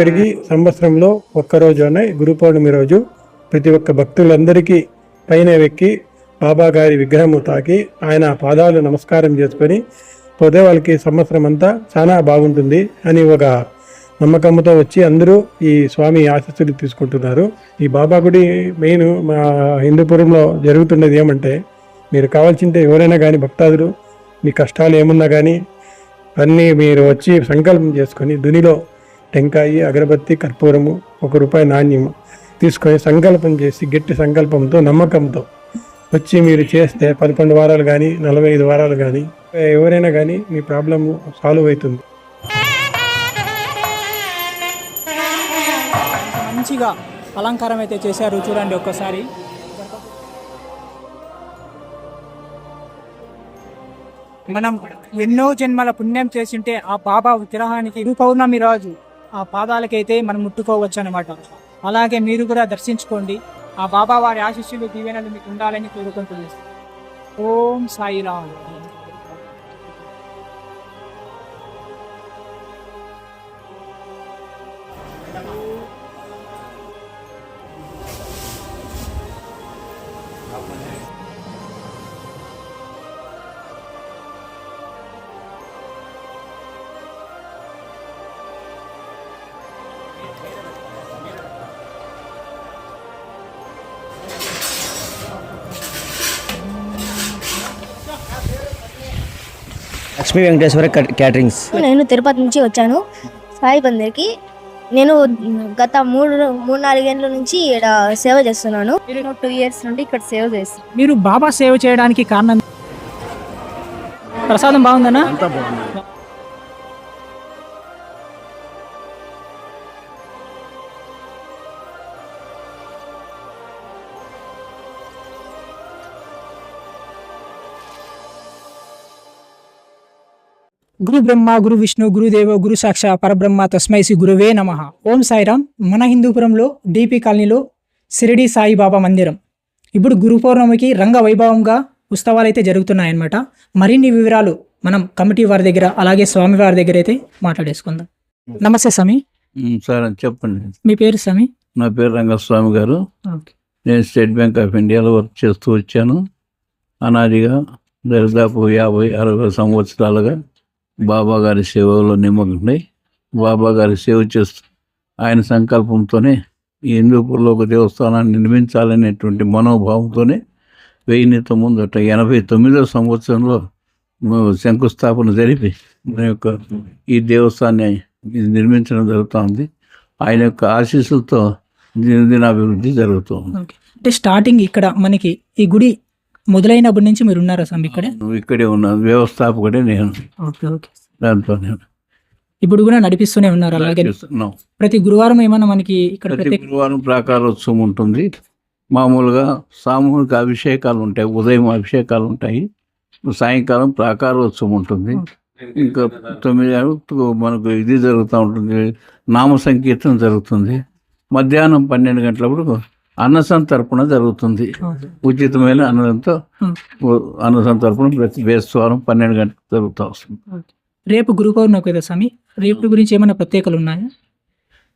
ఒక్కరికి సంవత్సరంలో ఒక్కరోజునే గురు పౌర్ణమి రోజు ప్రతి ఒక్క భక్తులందరికీ పైన వెక్కి బాబా గారి విగ్రహము తాకి ఆయన పాదాలు నమస్కారం చేసుకొని పోతే వాళ్ళకి సంవత్సరం అంతా చాలా బాగుంటుంది అని ఒక నమ్మకంతో వచ్చి అందరూ ఈ స్వామి ఆశస్సులు తీసుకుంటున్నారు. ఈ బాబా గుడి మెయిన్ మా హిందూపురంలో జరుగుతున్నది ఏమంటే మీరు కావాల్సింటే ఎవరైనా కానీ భక్తాదులు మీ కష్టాలు ఏమున్నా కానీ అన్నీ మీరు వచ్చి సంకల్పం చేసుకొని దునిలో టెంకాయి అగరబత్తి కర్పూరము ఒక రూపాయి నాణ్యము తీసుకొని సంకల్పం చేసి గట్టి సంకల్పంతో నమ్మకంతో వచ్చి మీరు చేస్తే పదకొండు వారాలు కానీ నలభై ఐదు వారాలు కానీ ఎవరైనా కానీ మీ ప్రాబ్లము సాల్వ్ అవుతుంది. మంచిగా అలంకారం అయితే చేశారు. చూడండి ఒక్కసారి. మనం ఎన్నో జన్మల పుణ్యం చేసింటే ఆ బాబా విగ్రహానికి పౌర్ణమి రోజు ఆ పాదాలకైతే మనం ముట్టుకోవచ్చు అనమాట అలాగే మీరు కూడా దర్శించుకోండి. ఆ బాబా వారి ఆశీస్సులు దీవెనలు మీకు ఉండాలని కోరుకుంటుంది ఓం సాయిరామ్. లక్ష్మీ వెంకటేశ్వర కట్- క్యాటరింగ్స్. నేను తిరుపతి నుంచి వచ్చాను. సాయి బందర్కి. నేను గత మూడు మూడు నాలుగేళ్ళ నుంచి ఇక్కడ సేవ చేస్తున్నాను. టూ ఇయర్స్ నుండి ఇక్కడ సేవ చేస్తున్నాను మీరు బాబా సేవ చేయడానికి కారణం ప్రసాదం బాగుందనా గురు బ్రహ్మ గురు విష్ణు గురుదేవ గురు సాక్ష పరబ్రహ్మ తస్మై శ్రీ గురువే నమ. ఓం సాయిరామ్. మన హిందూపురంలో డిపి కాలనీలో సిరిడి సాయిబాబా మందిరం. ఇప్పుడు గురు పౌర్ణమికి రంగ వైభవంగా ఉత్సవాలు అయితే జరుగుతున్నాయన్నమాట. మరిన్ని వివరాలు మనం కమిటీ వారి దగ్గర అలాగే స్వామి వారి దగ్గర అయితే మాట్లాడేసుకుందాం. నమస్తే స్వామి. సరే చెప్పండి. మీ పేరు స్వామి? నా పేరు రంగస్వామి గారు. నేను స్టేట్ బ్యాంక్ ఆఫ్ ఇండియాలో వర్క్ చేస్తూ వచ్చాను. అనాదిగా దరిదాపు యాభై అరవై సంవత్సరాలుగా బాబా గారి సేవలో నిమగ్నై బాబా గారి సేవ చేస్తూ ఆయన సంకల్పంతోనే ఈ హిందూపూర్లో ఒక దేవస్థానాన్ని నిర్మించాలనేటువంటి మనోభావంతోనే వెయ్యి ముందట ఎనభై తొమ్మిదో సంవత్సరంలో శంకుస్థాపన జరిపి మన యొక్క ఈ దేవస్థానాన్ని ఇది నిర్మించడం జరుగుతుంది. ఆయన యొక్క ఆశీస్సులతో దినాభివృద్ధి జరుగుతుంది. అంటే స్టార్టింగ్ ఇక్కడ మనకి ఈ గుడి మొదలైనప్పటి నుంచి మీరు ఉన్నారా స్వామి ఇక్కడే? ఇక్కడే ఉన్నాను వ్యవస్థాపకుడే నేను. Okay okay. దాంట్లో నేను ఇప్పుడు కూడా నడిపిస్తూనే ఉన్నారు అలాగే. ప్రతి గురువారం ఏమన్నా మనకి ఇక్కడ ప్రతి ప్రత్యేక గురువారం ప్రాకారోత్సవం ఉంటుంది. మామూలుగా సామూహిక అభిషేకాలు ఉంటాయి ఉదయం అభిషేకాలు ఉంటాయి. సాయంకాలం ప్రాకారోత్సవం ఉంటుంది. ఇంకా తొమ్మిది గంటలకు మనకు ఇది జరుగుతూ ఉంటుంది. నామ సంకీర్తన జరుగుతుంది. మధ్యాహ్నం పన్నెండు గంటలప్పుడు అన్న సంతర్పణ జరుగుతుంది. ఉచితమైన అన్నదంతో. అన్న సంతర్పణ ప్రతి బేస్తవారం పన్నెండు గంటలకు జరుగుతూ వస్తుంది. రేపు గురు పౌర్ణమి కదా స్వామి? రేపు గురించి ఏమైనా ప్రత్యేకలు ఉన్నాయా?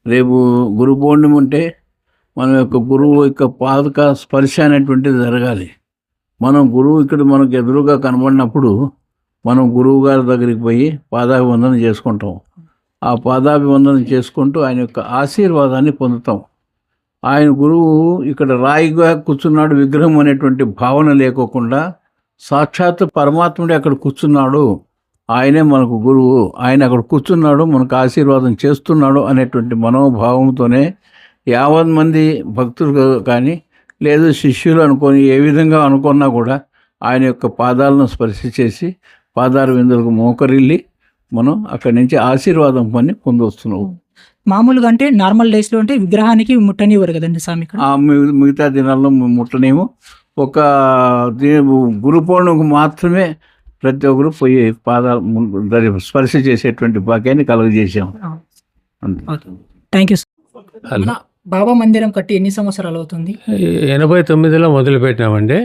రేపు గురు పౌర్ణమి ఉంటే మన యొక్క గురువు యొక్క పాదక స్పర్శ అనేటువంటిది జరగాలి. మనం గురువు ఇక్కడ మనకు ఎదురుగా కనబడినప్పుడు మనం గురువు గారి దగ్గరికి పోయి పాదాభివందనం చేసుకుంటాం. ఆ పాదాభివందనం చేసుకుంటూ ఆయన యొక్క ఆశీర్వాదాన్ని పొందుతాం. ఆయన గురువు ఇక్కడ రాయిగా కూర్చున్నాడు విగ్రహం అనేటువంటి భావన లేకోకుండా సాక్షాత్ పరమాత్ముడే అక్కడ కూర్చున్నాడు. ఆయనే మనకు గురువు. ఆయన అక్కడ కూర్చున్నాడు మనకు ఆశీర్వాదం చేస్తున్నాడు అనేటువంటి మనోభావంతోనే యావత్ మంది భక్తులు కానీ లేదు శిష్యులు అనుకొని ఏ విధంగా అనుకున్నా కూడా ఆయన యొక్క పాదాలను స్పర్శ చేసి పాదాల విందులకు మోకరిల్లి మనం అక్కడి నుంచి ఆశీర్వాదం పని పొందొస్తున్నాం. మామూలుగా అంటే నార్మల్ డేస్లో అంటే విగ్రహానికి ముట్టనివ్వరు కదండి స్వామి ఇక్కడ? మిగతా దినాల్లో ముట్టనేమో ఒక గురు పౌర్ణమికి మాత్రమే ప్రతి ఒక్కరు పోయి పాదాలు స్పర్శ చేసేటువంటి భాగ్యాన్ని కలుగజేసాం అంతే. Thank you. మన బాబా మందిరం కట్టి ఎన్ని సంవత్సరాలు అవుతుంది? ఎనభై తొమ్మిదిలో మొదలుపెట్టినామండి.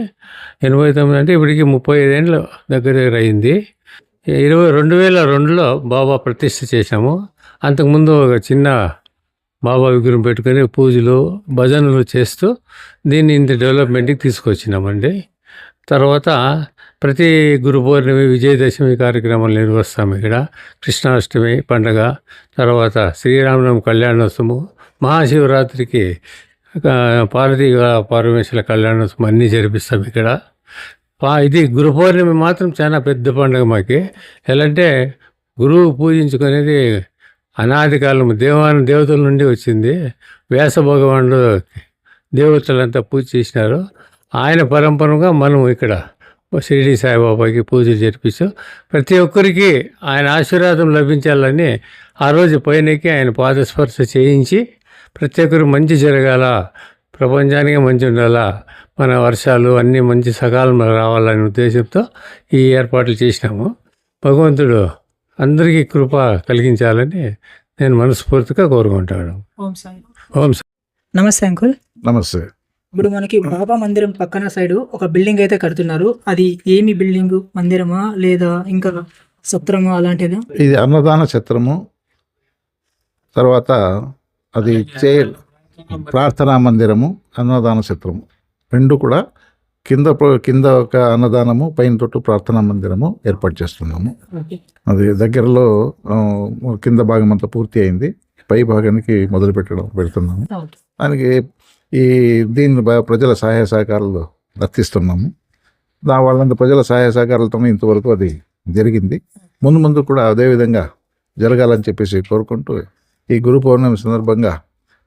ఎనభై తొమ్మిది అంటే ఇప్పటికి ముప్పై ఐదేళ్ళ దగ్గర దగ్గర అయింది. ఇరవై రెండు వేల రెండులో బాబా ప్రతిష్ఠ చేశాము. అంతకుముందు ఒక చిన్న బాబా విగ్రహం పెట్టుకొని పూజలు భజనలు చేస్తూ దీన్ని ఇంత డెవలప్మెంట్కి తీసుకొచ్చినామండి. తర్వాత ప్రతి గురు పౌర్ణమి విజయదశమి కార్యక్రమాలు నిర్వహిస్తాము ఇక్కడ. కృష్ణాష్టమి పండగ తర్వాత శ్రీరామనవమి కళ్యాణోత్సవము మహాశివరాత్రికి పార్వతీ పరమేశ్వర కళ్యాణోత్సవం అన్నీ జరిపిస్తాం ఇక్కడ. ఇది గురు పౌర్ణమి మాత్రం చాలా పెద్ద పండుగ మాకి. ఎలా అంటే గురువు పూజించుకునేది అనాది కాలం దేవాన దేవతల నుండి వచ్చింది. వ్యాస భగవానుడు దేవతలంతా పూజ చేసినారు. ఆయన పరంపరగా మనం ఇక్కడ షిరిడి సాయిబాబాకి పూజలు జరిపిస్తూ ప్రతి ఒక్కరికి ఆయన ఆశీర్వాదం లభించాలని ఆ రోజు పైనకి ఆయన పాదస్పర్శ చేయించి ప్రతి ఒక్కరు మంచి జరగాల ప్రపంచానికి మంచి ఉండాలా మన వర్షాలు అన్నీ మంచి సకాలంలో రావాలనే ఉద్దేశంతో ఈ ఏర్పాట్లు చేసినాము. భగవంతుడు అందరికీ కృప కలిగించాలని నేను మనస్ఫూర్తిగా కోరుకుంటాను. ఓం సాయి. ఓం స- నమస్తే అంకుల్. నమస్తే. ఇప్పుడు మనకి బాబా మందిరం పక్కన సైడ్ ఒక బిల్డింగ్ అయితే కడుతున్నారు. అది ఏమి బిల్డింగ్? మందిరమా లేదా ఇంకా సత్రమా అలాంటిదా? ఇది అన్నదాన ఛత్రము తర్వాత అది చే ప్రార్థనా మందిరము అన్నదాన ఛత్రము రెండు కూడా కింద కింద ఒక అన్నదానము పైన తోటి ప్రార్థనా మందిరము ఏర్పాటు చేస్తున్నాము. అది దగ్గరలో కింద భాగం అంతా పూర్తి అయింది. పై భాగానికి మొదలు పెట్టడం పెడుతున్నాము. దానికి ఈ దీన్ని ప్రజల సహాయ సహకారాలు రక్షిస్తున్నాము దా వాళ్ళంత ప్రజల సహాయ సహకారాలతోనే ఇంతవరకు అది జరిగింది. ముందు ముందు కూడా అదే విధంగా జరగాలని చెప్పేసి కోరుకుంటూ ఈ గురు పౌర్ణమి సందర్భంగా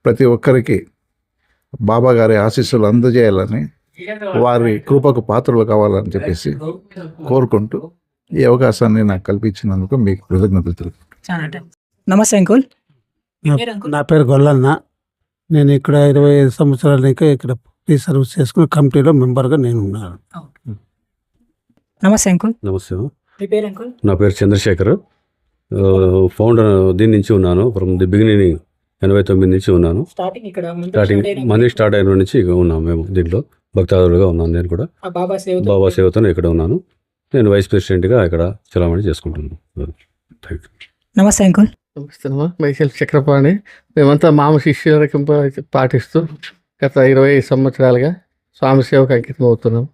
ప్రతి ఒక్కరికి బాబా గారి ఆశీస్సులు అందజేయాలని వారి కృపకు పాత్రలు కావాలని చెప్పేసి కోరుకుంటూ ఈ అవకాశాన్ని నాకు కల్పించినందుకు మీకు కృతజ్ఞతలు. నమస్తే అంకుల్. నా పేరు గొల్లన్న. నేను ఇక్కడ ఇరవై ఐదు సంవత్సరాల నుంచి ఇక్కడ ఫ్రీ సర్వీస్ చేసుకుని కమిటీలో మెంబర్గా నేను ఉన్నాను. నమస్తే అంకుల్. నమస్తే. మీ పేరు అంకుల్? నా పేరు చంద్రశేఖర్. ఫౌండర్ దీని నుంచి ఉన్నాను. ఫ్రమ్ ది బిగినింగ్ ఎనభై తొమ్మిది నుంచి ఉన్నాను. స్టార్టింగ్ మనీ స్టార్ట్ అయిన నుంచి ఇక ఉన్నాం మేము దీంట్లో. భక్తాదులుగా ఉన్నాను నేను కూడా. ఆ బాబా సేవ బాబా సేవతో ఇక్కడ ఉన్నాను. నేను వైస్ ప్రెసిడెంట్గా ఇక్కడ చలామణి చేసుకుంటున్నాను. థ్యాంక్ యూ నమస్తే అంకుల్. నమస్తేనమ్మా మైకేల్ చక్రపాణి. మేమంతా మామ శిష్యుల రకం పా- పాటిస్తూ గత ఇరవై ఐదు సంవత్సరాలుగా స్వామి సేవకు అంకితం అవుతున్నాం.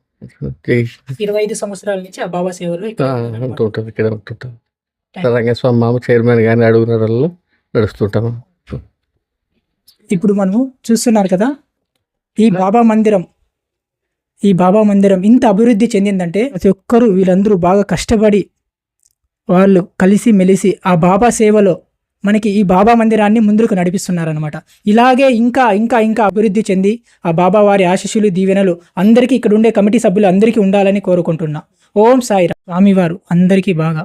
ఇరవై ఐదు సంవత్సరాల నుంచి ఆ బాబా సేవలో ఇక్కడ ఉంటుంటాం రంగస్వామి మామ చైర్మన్ కానీ అడుగున వాళ్ళు నడుస్తుంటాము ఇప్పుడు మనము చూస్తున్నారు కదా ఈ బాబా మందిరం ఈ బాబా మందిరం ఇంత అభివృద్ధి చెందిందంటే ప్రతి ఒక్కరూ వీళ్ళందరూ బాగా కష్టపడి వాళ్ళు కలిసి మెలిసి ఆ బాబా సేవలో మనకి ఈ బాబా మందిరాన్ని ముందుకు నడిపిస్తున్నారనమాట ఇలాగే ఇంకా ఇంకా ఇంకా అభివృద్ధి చెంది ఆ బాబా వారి ఆశీస్సులు దీవెనలు అందరికీ ఇక్కడ ఉండే కమిటీ సభ్యులు అందరికీ ఉండాలని కోరుకుంటున్నా. ఓం సాయి స్వామివారు అందరికీ బాగా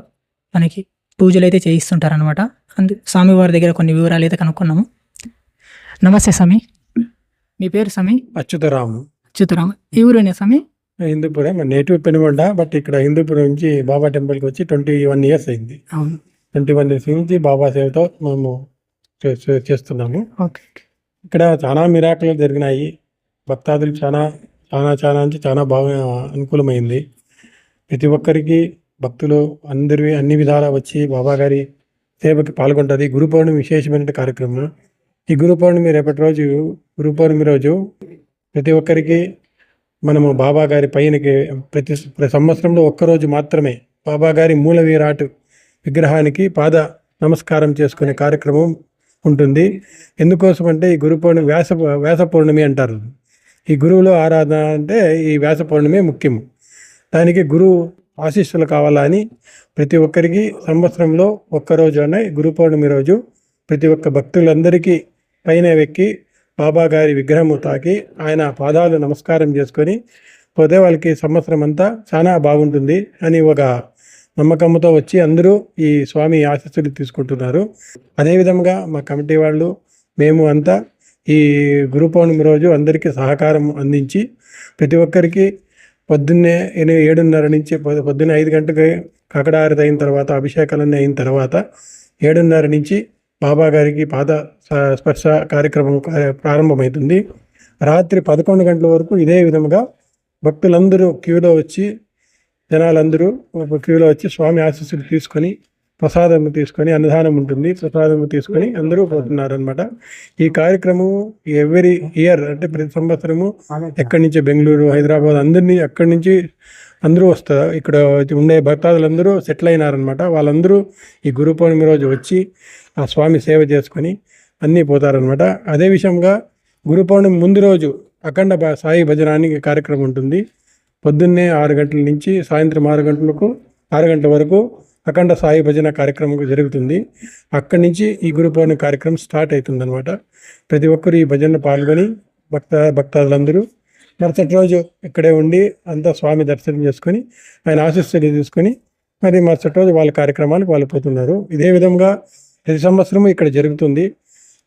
మనకి పూజలు అయితే చేయిస్తుంటారనమాట అందు స్వామివారి దగ్గర కొన్ని వివరాలు అయితే కనుక్కున్నాము. నమస్తే స్వామి. మీ పేరు స్వామి? అచ్యుతరాము. అచ్యుతరామ ఈ ఊరేనా స్వామి హిందూపురం నేటివ్ పెనుగొండ బట్ ఇక్కడ హిందూపురం నుంచి బాబా టెంపుల్కి వచ్చి ట్వంటీ వన్ ఇయర్స్ అయింది. అవును. ట్వంటీ వన్ ఇయర్స్ నుంచి బాబా సేవతో మేము చేస్తున్నాము. ఇక్కడ చాలా మిరాకులు జరిగినాయి. భక్తాదులు చాలా చాలా చాలా అంటే చాలా బాగా అనుకూలమైంది. ప్రతి ఒక్కరికి భక్తులు అందరి అన్ని విధాలా వచ్చి బాబా గారి సేవకి పాల్గొంటుంది. గురు పౌర్ణమి విశేషమైన కార్యక్రమం. ఈ గురు పౌర్ణమి రేపటి రోజు గురు పౌర్ణమి రోజు ప్రతి ఒక్కరికి మనము బాబా గారి పైనకి ప్రతి ప్రతి సంవత్సరంలో ఒక్కరోజు మాత్రమే బాబా గారి మూల విగ్రహానికి పాద నమస్కారం చేసుకునే కార్యక్రమం ఉంటుంది. ఎందుకోసం అంటే ఈ గురు పౌర్ణమి వ్యాస వ్యాస పౌర్ణమి అంటారు. ఈ గురువులో ఆరాధన అంటే ఈ వ్యాస పౌర్ణమి ముఖ్యం దానికి గురువు ఆశీస్సులు కావాలని ప్రతి ఒక్కరికి సంవత్సరంలో ఒక్కరోజు అనే గురు పౌర్ణమి రోజు ప్రతి ఒక్క భక్తులందరికీ పైన వెక్కి బాబా గారి విగ్రహము తాకి ఆయన పాదాలు నమస్కారం చేసుకొని పోతే వాళ్ళకి సంవత్సరం అంతా చాలా బాగుంటుంది అని ఒక నమ్మకంతో వచ్చి అందరూ ఈ స్వామి ఆశస్సులు తీసుకుంటున్నారు. అదేవిధంగా మా కమిటీ వాళ్ళు మేము అంతా ఈ గురు పౌర్ణమి రోజు అందరికీ సహకారం అందించి ప్రతి ఒక్కరికి పొద్దున్నే ఏడున్నర నుంచి పొద్దున్నే ఐదు గంటలకి కకడారతి అయిన తర్వాత అభిషేకాలన్నీ అయిన తర్వాత ఏడున్నర నుంచి బాబా గారికి పాద స్పర్శ కార్యక్రమం ప్రారంభమవుతుంది రాత్రి పదకొండు గంటల వరకు ఇదే విధముగా భక్తులందరూ క్యూలో వచ్చి జనాలందరూ క్యూలో వచ్చి స్వామి ఆశీస్సులు తీసుకొని ప్రసాదం తీసుకొని అన్నదానం ఉంటుంది. ప్రసాదం తీసుకొని అందరూ పోతున్నారు అనమాట ఈ కార్యక్రమం ఎవ్రీ ఇయర్ అంటే ప్రతి సంవత్సరము ఎక్కడి నుంచి బెంగళూరు హైదరాబాద్ అందరినీ అక్కడి నుంచి అందరూ వస్తారు ఇక్కడ ఉండే భక్తాదులందరూ సెటిల్ అయినారనమాట వాళ్ళందరూ ఈ గురు పౌర్ణమి రోజు వచ్చి ఆ స్వామి సేవ చేసుకొని అన్నీ పోతారనమాట అదే విషయంగా గురు పౌర్ణమి ముందు రోజు అఖండ భ- సాయి భజనానికి కార్యక్రమం ఉంటుంది. పొద్దున్నే ఆరు గంటల నుంచి సాయంత్రం ఆరు గంటలకు ఆరు గంటల వరకు అఖండ సాయి భజన కార్యక్రమం జరుగుతుంది. అక్కడి నుంచి ఈ గురు పౌర్ణమి కార్యక్రమం స్టార్ట్ అవుతుందనమాట ప్రతి ఒక్కరు ఈ భజనలో పాల్గొని భక్త భక్తాదులందరూ మరుసటి రోజు ఇక్కడే ఉండి అంతా స్వామి దర్శనం చేసుకొని ఆయన ఆశీస్సులు తీసుకొని మరి మరుసటి రోజు వాళ్ళ కార్యక్రమానికి వాళ్ళు పోతున్నారు. ఇదే విధంగా ప్రతి సంవత్సరము ఇక్కడ జరుగుతుంది.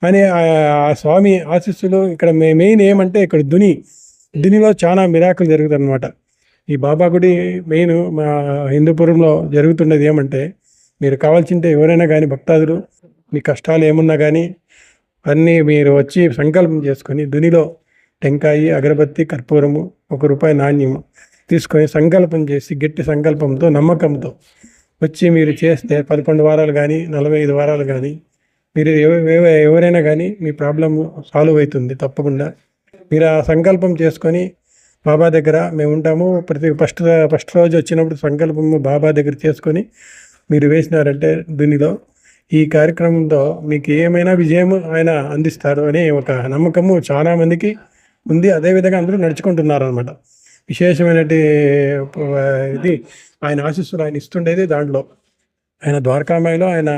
అని ఆ స్వామి ఆశీస్సులు ఇక్కడ మే- మెయిన్ ఏమంటే ఇక్కడ దుని. దునిలో చాలా మిరాకులు జరుగుతుంది అనమాట ఈ బాబా గుడి మెయిన్ మా హిందూపురంలో జరుగుతున్నది ఏమంటే మీరు కావాల్సింటే ఎవరైనా కానీ భక్తాదులు మీ కష్టాలు ఏమున్నా కానీ అన్నీ మీరు వచ్చి సంకల్పం చేసుకొని దునిలో టెంకాయి అగరబత్తి కర్పూరము ఒక రూపాయి నాణ్యము తీసుకొని సంకల్పం చేసి గట్టి సంకల్పంతో నమ్మకంతో వచ్చి మీరు చేస్తే పదకొండు వారాలు కానీ నలభై ఐదు వారాలు కానీ మీరు ఎవ- ఎవరైనా కానీ మీ ప్రాబ్లం సాల్వ్ అవుతుంది తప్పకుండా. మీరు ఆ సంకల్పం చేసుకొని బాబా దగ్గర మేము ఉంటాము. ప్రతి ఫస్ట్ ఫస్ట్ రోజు వచ్చినప్పుడు సంకల్పము బాబా దగ్గర చేసుకొని మీరు వేసినారంటే దీనిలో ఈ కార్యక్రమంతో మీకు ఏమైనా విజయం ఆయన అందిస్తారు అనే ఒక నమ్మకము చాలామందికి ఉంది. అదేవిధంగా అందరూ నడుచుకుంటున్నారు అనమాట విశేషమైనటి ఇది ఆయన ఆశీస్సులు ఆయన ఇస్తుండేది దాంట్లో. ఆయన ద్వారకామాయిలో ఆయన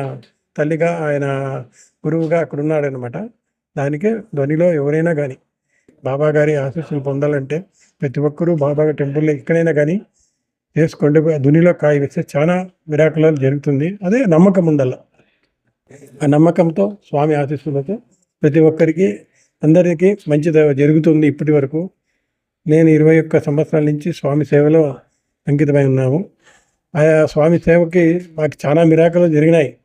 తల్లిగా ఆయన గురువుగా అక్కడ ఉన్నాడనమాట దానికే ధ్వనిలో ఎవరైనా కానీ బాబా గారి ఆశీస్సులు పొందాలంటే ప్రతి ఒక్కరూ బాబా టెంపుల్లో ఎక్కడైనా కానీ చేసుకోండి ధ్వనిలో కాయ వేస్తే చాలా విరాకులాలు జరుగుతుంది. అదే నమ్మకం ఉందల్లా ఆ నమ్మకంతో స్వామి ఆశీస్సులతో ప్రతి ఒక్కరికి అందరికీ మంచి జరుగుతుంది ఇప్పటి వరకు. నేను ఇరవై ఒక్క సంవత్సరాల నుంచి స్వామి సేవలో అంకితమై ఉన్నాము. ఆ స్వామి సేవకి మాకు చాలా మిరాకులు జరిగినాయి.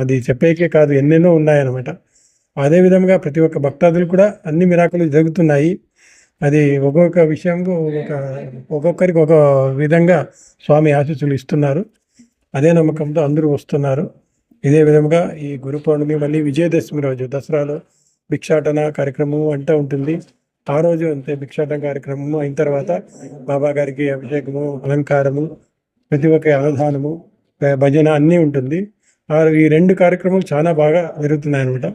అది చెప్పేకే కాదు ఎన్నెన్నో ఉన్నాయన్నమాట. అదే విధంగా ప్రతి ఒక్క భక్తాదులు కూడా అన్ని మిరాకులు జరుగుతున్నాయి. అది ఒక్కొక్క విషయంలో ఒక ఒక్కొక్కరికి ఒక విధంగా స్వామి ఆశీస్సులు ఇస్తున్నారు. అదే నమ్మకంతో అందరూ వస్తున్నారు. ఇదే విధంగా ఈ గురు పౌర్ణమి మళ్ళీ విజయదశమి రోజు దసరాలో భిక్షాటన కార్యక్రమం అంటూ ఉంటుంది. ఆ రోజు అంతే భిక్షాటన కార్యక్రమము అయిన తర్వాత బాబా గారికి అభిషేకము అలంకారము ప్రతి ఒక్క అన్నదానము భజన అన్నీ ఉంటుంది. ఆ ఈ రెండు కార్యక్రమాలు చాలా బాగా జరుగుతున్నాయి అనమాట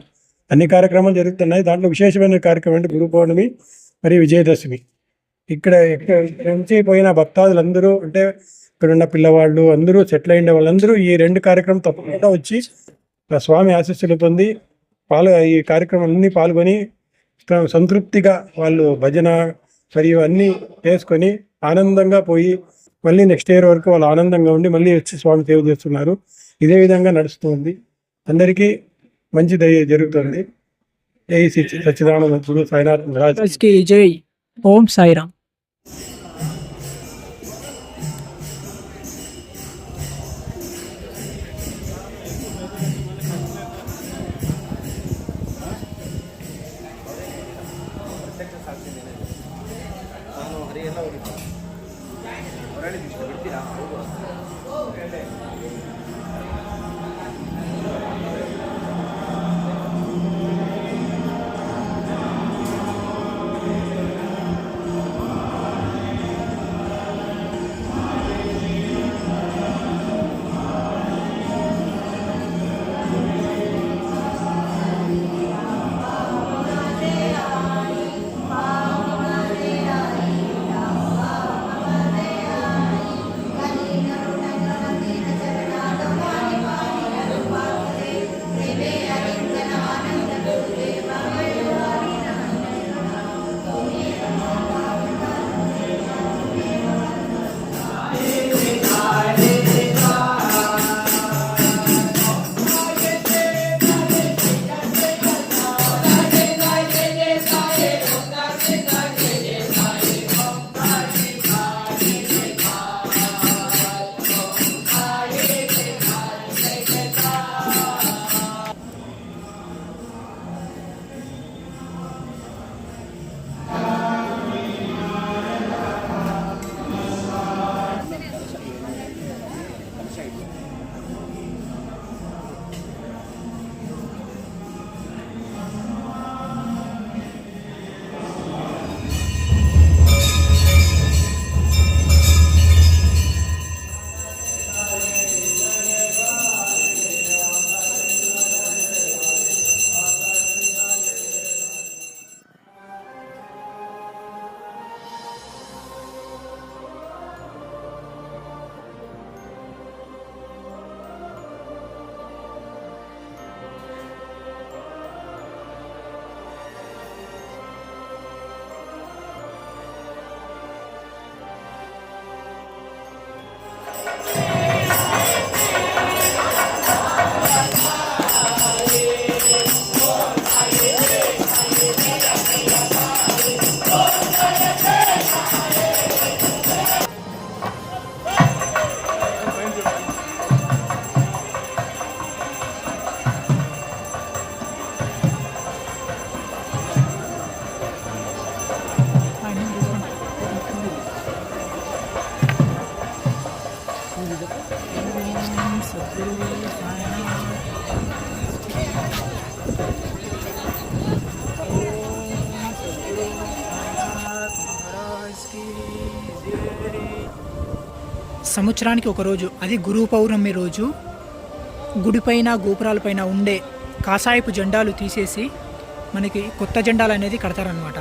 అన్ని కార్యక్రమాలు జరుగుతున్నాయి. దాంట్లో విశేషమైన కార్యక్రమం అంటే గురు పౌర్ణమి మరియు విజయదశమి. ఇక్కడ ఇక్కడ నుంచి పోయిన భక్తాదులందరూ అంటే ఇక్కడున్న పిల్లవాళ్ళు అందరూ సెటిల్ అయిన వాళ్ళందరూ ఈ రెండు కార్యక్రమం తప్పకుండా వచ్చి ఆ స్వామి ఆశీస్సులు పొంది పాలు ఈ కార్యక్రమాలన్నీ పాల్గొని సంతృప్తిగా వాళ్ళు భజన మరియు అన్నీ చేసుకొని ఆనందంగా పోయి మళ్ళీ నెక్స్ట్ ఇయర్ వరకు వాళ్ళు ఆనందంగా ఉండి మళ్ళీ వచ్చి స్వామి సేవ చేస్తున్నారు. ఇదే విధంగా నడుస్తుంది అందరికీ మంచి దయ జరుగుతుంది. జై సచ్చిదానంద గురు సాయినాథ్ జై. ఓం సాయిరామ్. సంవత్సరానికి ఒక రోజు అది గురు పౌర్ణమి రోజు గుడిపైన గోపురాలపైన ఉండే కాషాయపు జెండాలు తీసేసి మనకి కొత్త జెండాలు అనేది కడతారనమాట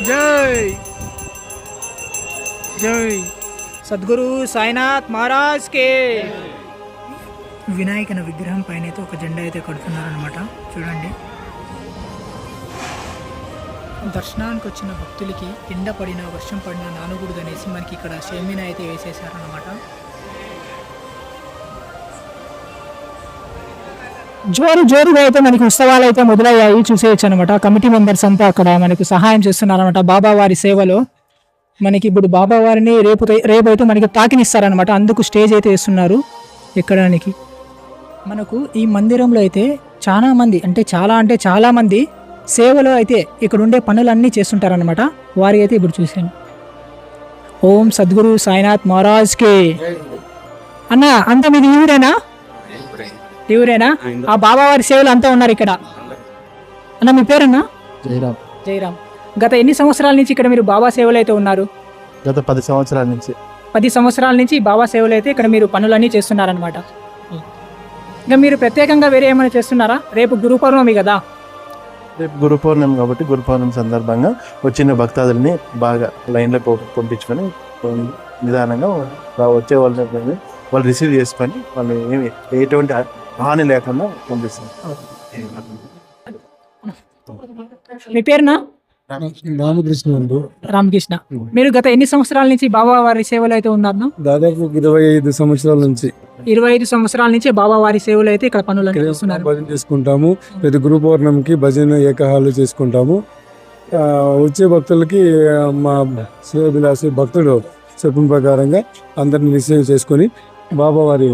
జై! జై! సద్గురు సాయినాథ్ మహారాజ్ కే వినాయకుని విగ్రహం పైన అయితే ఒక జెండా అయితే కడుతున్నారనమాట చూడండి. దర్శనానికి వచ్చిన భక్తులకి ఎండ పడిన వర్షం పడిన నానకూడదు అనేసి మనకి ఇక్కడ షేమిన అయితే వేసేసారనమాట జోరు జోరుగా అయితే మనకి ఉత్సవాలు అయితే మొదలయ్యాయి చూసేయచ్చు అనమాట కమిటీ మెంబర్స్ అంతా అక్కడ మనకు సహాయం చేస్తున్నారనమాట బాబా వారి సేవలో మనకి ఇప్పుడు బాబా వారిని రేపు రేపు అయితే మనకి తాకినిస్తారనమాట అందుకు స్టేజ్ అయితే వేస్తున్నారు ఎక్కడానికి. మనకు ఈ మందిరంలో అయితే చాలామంది అంటే చాలా అంటే చాలామంది సేవలో అయితే ఇక్కడ ఉండే పనులన్నీ చేస్తుంటారనమాట వారి అయితే ఇప్పుడు చూశాను ఓం సద్గురు సాయినాథ్ మహారాజ్కి. అన్న అంత మీది ఈవిడేనా ఈవిడేనా ఆ బాబావారి సేవలు అంతా ఉన్నారు ఇక్కడ. అన్న మీ పేరన్నా? జయరామ్ జయరామ్ గత ఎన్ని సంవత్సరాల నుంచి ఇక్కడ మీరు బాబా సేవలు అయితే ఉన్నారు? గత పది సంవత్సరాల నుంచి. పది సంవత్సరాల నుంచి బాబా సేవలు అయితే ఇక్కడ మీరు పనులన్నీ చేస్తున్నారనమాట ఇంకా మీరు ప్రత్యేకంగా వేరే ఏమైనా చేస్తున్నారా? రేపు గురు పౌర్ణమి కదా. రేపు గురు పౌర్ణమి కాబట్టి గురు పౌర్ణమి సందర్భంగా వచ్చిన భక్తాదుల్ని బాగా లైన్లో పంపించుకొని నిదానంగా వచ్చే వాళ్ళని వాళ్ళు రిసీవ్ చేసుకొని వాళ్ళు ఏమి ఎటువంటి హాని లేకుండా పంపిస్తారు. మీ పేరునా? రామకృష్ణ. రామకృష్ణ మీరు గత ఎన్ని సంవత్సరాల నుంచి బాబా వారి సేవలు అయితే ఉన్నారు దాదాపు ఇరవై ఐదు సంవత్సరాల నుంచి. ఇరవై ఐదు సంవత్సరాల నుంచి బాబా వారి సేవలు అయితే ఇక్కడ పనులు భజన చేసుకుంటాము. ప్రతి గురు పౌర్ణమికి భజన ఏకహాలు చేసుకుంటాము. వచ్చే భక్తులకి మా శివవిలాసి భక్తుడు చెప్పిన ప్రకారంగా అందరిని రిసీవ్ చేసుకొని బాబావారి.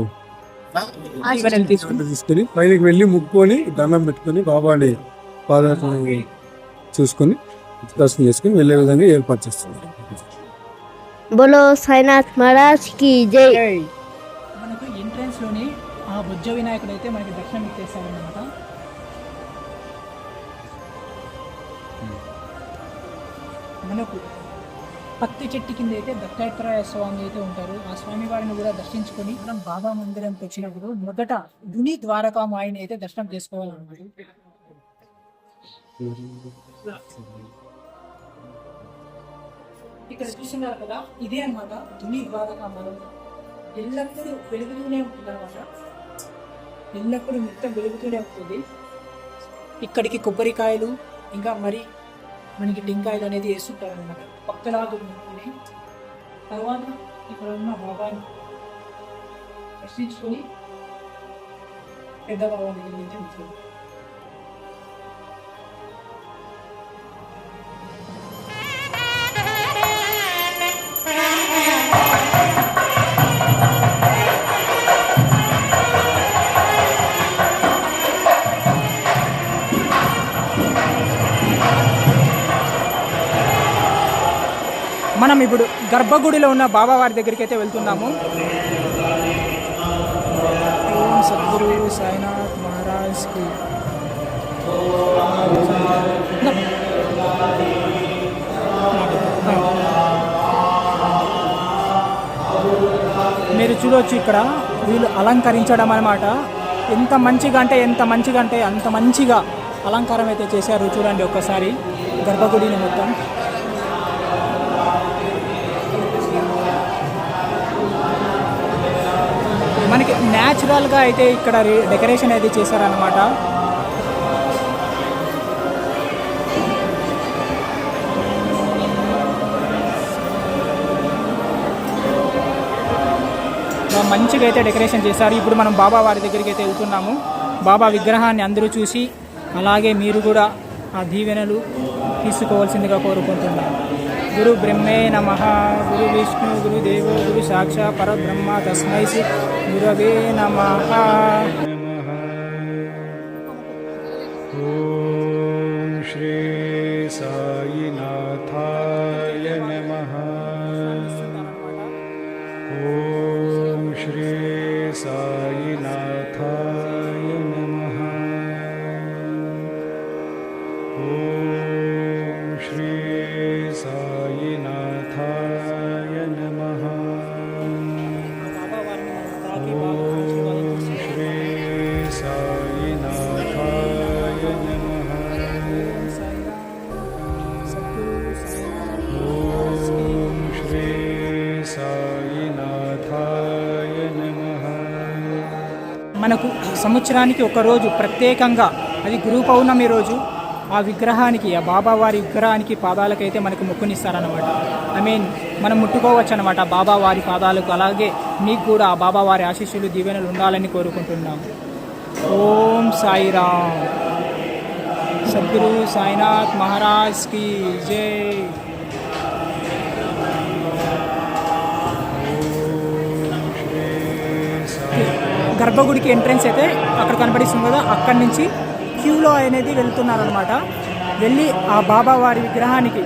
తీసుకొని పైనకి వెళ్ళి ముక్కొని దండం పెట్టుకొని బాబాని చూసుకొని దర్శనం చేసుకొని వెళ్ళే విధంగా ఏర్పాటు చేస్తున్నారు. బోలో సాయినాథ్ మహారాజ్కి జై. మనకు ఎంట్రన్స్లోని ఆ బుజ్జ వినాయకుడు అయితే మనకి దర్శనం ఇచ్చేసారనమాట మనకు పత్తి చెట్టు కింద అయితే దత్తాత్రేయ స్వామి అయితే ఉంటారు. ఆ స్వామి వారిని కూడా దర్శించుకొని మనం బాబా మందిరంకి వచ్చినప్పుడు మొదట దుని ద్వారకా మాయిని అయితే దర్శనం చేసుకోవాలన్నమాట. ఇక్కడ చూస్తున్నారు కదా ఇదే అన్నమాట దుని ద్వారకా మనం ఎల్లప్పుడూ వెలుగుతూనే ఉంటుంది అనమాట ఎల్లప్పుడూ మొత్తం వెలుగుతూనే ఉంటుంది. ఇక్కడికి కొబ్బరికాయలు ఇంకా మరి మనకి టెంకాయలు అనేది వేస్తుంటారు అనమాట భక్తులాదు ఉంటుంది తర్వాత ఇక్కడ ఉన్న బాబాని దర్శించుకొని పెద్ద బాబా దగ్గరికి మనం ఇప్పుడు గర్భగుడిలో ఉన్న బాబా వారి దగ్గరికి అయితే వెళ్తున్నాము. ఓం సద్గురు సాయినాథ్ మహారాజ్ మీరు చూడవచ్చు ఇక్కడ వీళ్ళు అలంకరించడం అనమాట ఎంత మంచిగా అంటే ఎంత మంచిగా అంటే అంత మంచిగా అలంకారం అయితే చేశారు. చూడండి ఒక్కసారి గర్భగుడిని మొత్తం. న్యాచురల్గా అయితే ఇక్కడ డెకరేషన్ అయితే చేశారనమాట మంచిగా అయితే డెకరేషన్ చేశారు. ఇప్పుడు మనం బాబా వారి దగ్గరికి అయితే వెళ్తున్నాము. బాబా విగ్రహాన్ని అందరూ చూసి అలాగే మీరు కూడా ఆ దీవెనలు తీసుకోవాల్సిందిగా కోరుకుంటున్నాను గురు బ్రహ్మే నమ గురు విష్ణు గురుదేవో గురు సాక్షా పరబ్రహ్మ తస్మై శ్రీ గురవే నమ సంవత్సరానికి ఒకరోజు ప్రత్యేకంగా అది గురు పౌర్ణమి రోజు ఆ విగ్రహానికి ఆ బాబా వారి విగ్రహానికి పాదాలకైతే మనకు మొక్కునిస్తారనమాట ఐ మీన్ మనం ముట్టుకోవచ్చు అనమాట బాబా వారి పాదాలకు. అలాగే మీకు కూడా ఆ బాబా వారి ఆశీస్సులు దీవెనలు ఉండాలని కోరుకుంటున్నాం. ఓం సాయిరామ్. సద్గురు సాయినాథ్ మహారాజ్కి జై. గర్భగుడికి ఎంట్రన్స్ అయితే అక్కడ కనపడిస్తుంది కదా అక్కడి నుంచి క్యూలో అనేది వెళ్తున్నారనమాట వెళ్ళి ఆ బాబా వారి విగ్రహానికి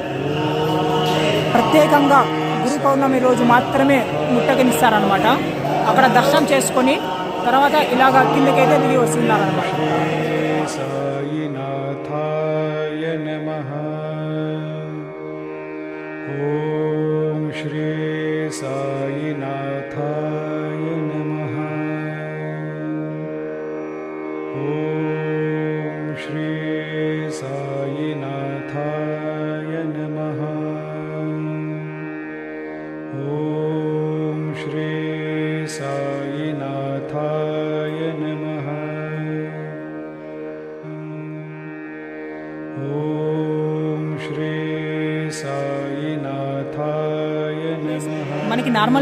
ప్రత్యేకంగా గురు పౌర్ణమి రోజు మాత్రమే ముట్టకనిస్తారనమాట అక్కడ దర్శనం చేసుకొని తర్వాత ఇలాగ కిందకైతే దిగి వస్తున్నారనమాట ఓం శ్రీ సాయినాథ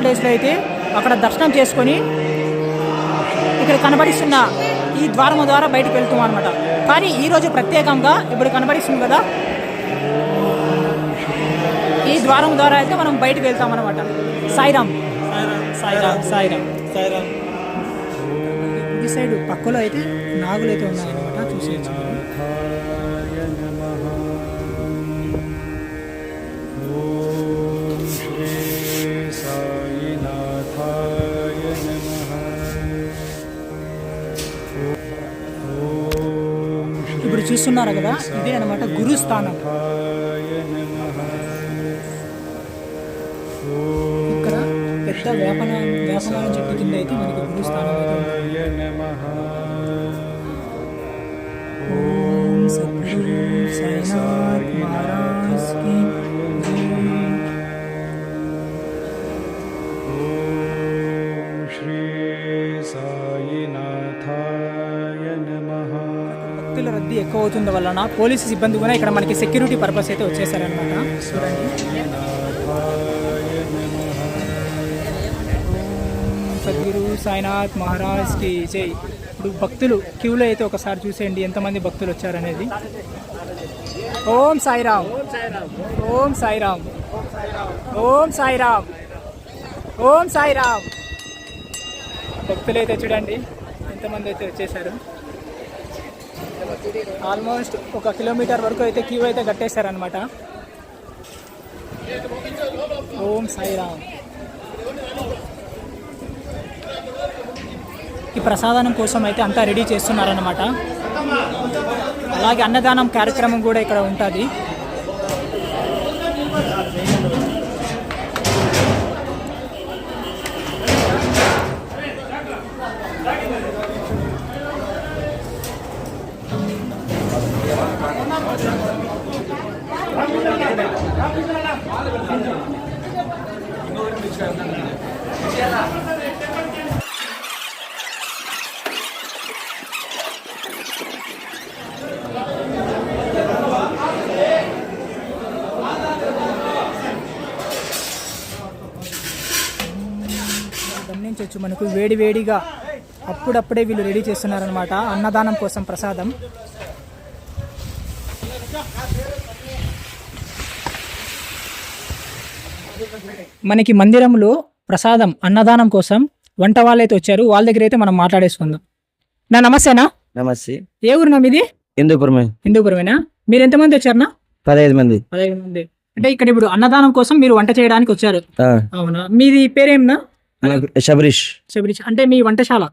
డేస్లో అయితే అక్కడ దర్శనం చేసుకొని ఇక్కడ కనబడిస్తున్న ఈ ద్వారం ద్వారా బయటకు వెళ్తాం అనమాట కానీ ఈరోజు ప్రత్యేకంగా ఇప్పుడు కనబడిస్తుంది కదా ఈ ద్వారం ద్వారా అయితే మనం బయటకు వెళ్తాం అనమాట సాయిరామ్ సాయిరామ్ సాయిరామ్ సాయిరామ్ ఈ సైడ్ పక్కలో అయితే నాగులు అయితే ఉన్నాయన్నమాట చూసేయచ్చు. చూస్తున్నారు కదా ఇదే అనమాట గురుస్థానం ఇక్కడ పెద్ద వేపన వేపనాల చెట్టు కింద అయితే మనకి గురుస్థానం అయితే ఓం నమః ఓం సద్గురు సాయినాథ్ మహారాజ్. రద్దీ ఎక్కువ అవుతుంది వలన పోలీసు సిబ్బంది కూడా ఇక్కడ మనకి సెక్యూరిటీ పర్పస్ అయితే వచ్చేసారనమాట చూడండి. సద్గురు సాయినాథ్ మహారాజ్కి జై. ఇప్పుడు భక్తులు క్యూలో అయితే ఒకసారి చూసేయండి ఎంతమంది భక్తులు వచ్చారనేది. ఓం సాయిరామ్. ఓం సాయిరామ్. ఓం సాయిరామ్. ఓం సాయిరామ్. భక్తులు అయితే చూడండి ఎంతమంది అయితే వచ్చేసారు. ఆల్మోస్ట్ ఒక కిలోమీటర్ వరకు అయితే క్యూ అయితే కట్టేశారనమాట ఓం సాయిరామ్. ఈ ప్రసాదానం కోసం అయితే అంతా రెడీ చేస్తున్నారన్నమాట. అలాగే అన్నదానం కార్యక్రమం కూడా ఇక్కడ ఉంటుంది. గమనించవచ్చు మనకు వేడి వేడిగా అప్పుడప్పుడే వీళ్ళు రెడీ చేస్తున్నారనమాట అన్నదానం కోసం ప్రసాదం. మనకి మందిరంలో ప్రసాదం అన్నదానం కోసం వంట వాళ్ళైతే వచ్చారు. వాళ్ళ దగ్గర అయితే మనం మాట్లాడేసుకుందాం. నా నమస్తేనా నమస్తే. ఏ ఊరునా మీది? హిందూపురమే. హిందూపురమేనా? మీరు ఎంతమంది వచ్చారనా పదహైదు మంది. పదహైదు మంది. అంటే ఇక్కడ ఇప్పుడు అన్నదానం కోసం మీరు వంట చేయడానికి వచ్చారు. అవునా? మీది పేరేమినా శబరీష్. శబరిష్. అంటే మీ వంటశాల?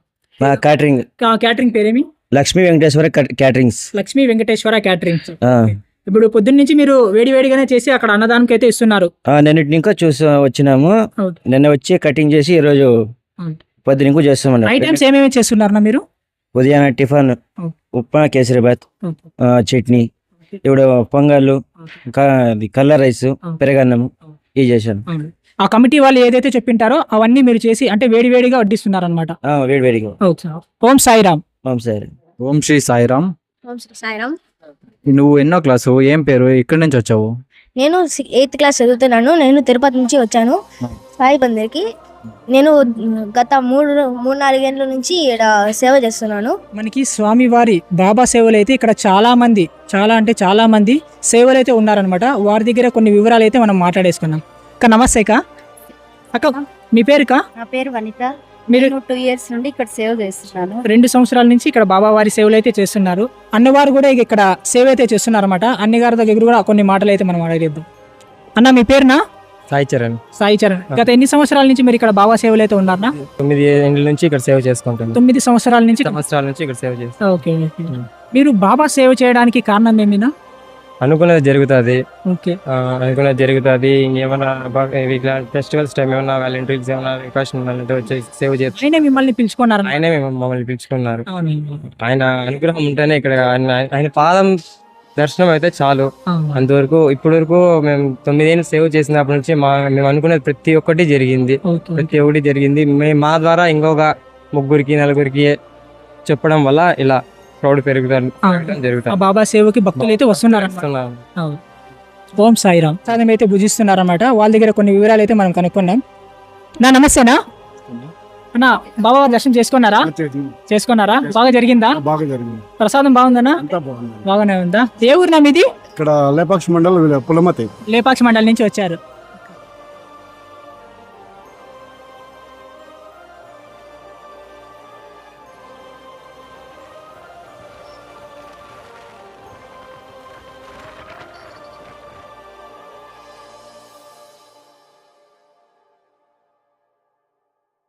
క్యాటరింగ్. క్యాటరింగ్ పేరేమి? లక్ష్మీ వెంకటేశ్వర క్యాట- క్యాటరింగ్స్. లక్ష్మీ వెంకటేశ్వర క్యాటరింగ్ ఆ, ఇప్పుడు పొద్దున్న నుంచి మీరు వేడి వేడిగానే చేసి అక్కడ అన్నదానానికి అయితే ఇస్తున్నారు. ఆ, నిన్నటి ఇంకా చూసి వచ్చినాము. నిన్న వచ్చి కటింగ్ చేసి ఈరోజు. పొద్దున ఇంకో చేస్తామన్నారు. నైట్ టైమ్స్ ఏమేమి చేస్తున్నారన్నా మీరు? ఉదయాన్నే టిఫన్. ఉప్మా కేసరిబాత్ ఓకే. ఆ, చట్నీ ఇప్పుడు పొంగళ్ళు క- అది కల్ల రైస్ పెరగన్నం ఇవి చేశాను. ఆ కమిటీ వాళ్ళు ఏదైతే చెప్పింటారో అవన్నీ మీరు చేసి అంటే వేడి వేడిగా వడ్డిస్తున్నారు అనమాట వేడి వేడిగా. ఓం సాయిరామ్. ఓం శ్రీ సాయిరామ్. ఓం శ్రీ సాయిరామ్. నువ్వు ఎన్నో క్లాసు? ఏం పేరు? ఎక్కడి నుంచి వచ్చావు? నేను ఎయిత్ క్లాస్ చదువుతున్నాను. నేను తిరుపతి నుంచి వచ్చాను. సాయి బందర్కి. నేను గత మూడు మూడు నాలుగేళ్ళ నుంచి ఇక్కడ సేవ చేస్తున్నాను. మనకి స్వామివారి బాబా సేవలు అయితే ఇక్కడ చాలా మంది చాలా అంటే చాలా మంది సేవలు అయితే ఉన్నారనమాట వారి దగ్గర కొన్ని వివరాలు అయితే మనం మాట్లాడేసుకున్నాం అక్క నమస్తే అక్క. అక్క మీ పేరుకా? నా పేరు వనిత. మీరు టూ ఇయర్స్ నుండి ఇక్కడ సేవ్ చేస్తున్నాను. రెండు సంవత్సరాల నుంచి ఇక్కడ బాబా వారి సేవలు అయితే చేస్తున్నారు. అన్నవారు కూడా ఇక ఇక్కడ సేవ అయితే చేస్తున్నారన్నమాట. అన్ని గారి దగ్గర కూడా కొన్ని మాటలు అయితే మనం అడిగేద్దాం అన్న మీ పేరునా? సాయి చరణ్. సాయి చరణ్. గత ఎన్ని సంవత్సరాల నుంచి మీరు ఇక్కడ బాబా సేవలు అయితే ఉన్నారనా తొమ్మిది ఏళ్ళ నుంచి ఇక్కడ సేవ చేసుకుంటాను తొమ్మిది సంవత్సరాల నుంచి? సంవత్సరాల నుంచి ఇక్కడ సేవ చేస్తాను. ఓకే. మీరు బాబా సేవ చేయడానికి కారణం ఏమినా? అనుకున్నది జరుగుతుంది. ఓకే. అనుకున్నది జరుగుతుంది. ఇంకేమైనా ఇట్లా ఫెస్టివల్స్ టైం ఏమైనా వాలంటీర్స్ ఏమైనా రిక్వెస్ట్ ఉండాలంటే వచ్చి సేవ చేస్తాం. ఆయనే మిమ్మల్ని పిలుచుకున్నారన్న. ఆయనే మేము మమ్మల్ని పిలుచుకున్నారు. ఆయన అనుగ్రహం ఉంటేనే ఇక్కడ ఆయన పాదం దర్శనం అయితే చాలు. అంతవరకు ఇప్పటి వరకు మేము తొమ్మిదేళ్ళు సేవ చేసినప్పటి నుంచి మా మేము అనుకున్నది ప్రతి ఒక్కటి జరిగింది. ప్రతి ఒక్కటి జరిగింది. మేము మా ద్వారా ఇంకొక ముగ్గురికి నలుగురికి చెప్పడం వల్ల ఇలా క్రౌడ్ పెరుగుతారు జరుగుతుంది. బాబా సేవకి భక్తులు అయితే వస్తున్నారు అవును. ఓం సాయిరామ్. సాధన అయితే భుజిస్తున్నారన్నమాట. వాళ్ళ దగ్గర కొన్ని వివరాలు అయితే మనం కనుక్కున్నాం నా నమస్తేనా? అన్న బాబా దర్శనం చేసుకున్నారా? చేసుకున్నారా? బాగా జరిగిందా? బాగా జరిగింది. ప్రసాదం బాగుందనా అంతా బాగుంది. బాగానే ఉందా? ఏ ఊరు నా మీది? ఇక్కడ లేపాక్షి మండలం పులమతి. లేపాక్షి మండలి నుంచి వచ్చారు.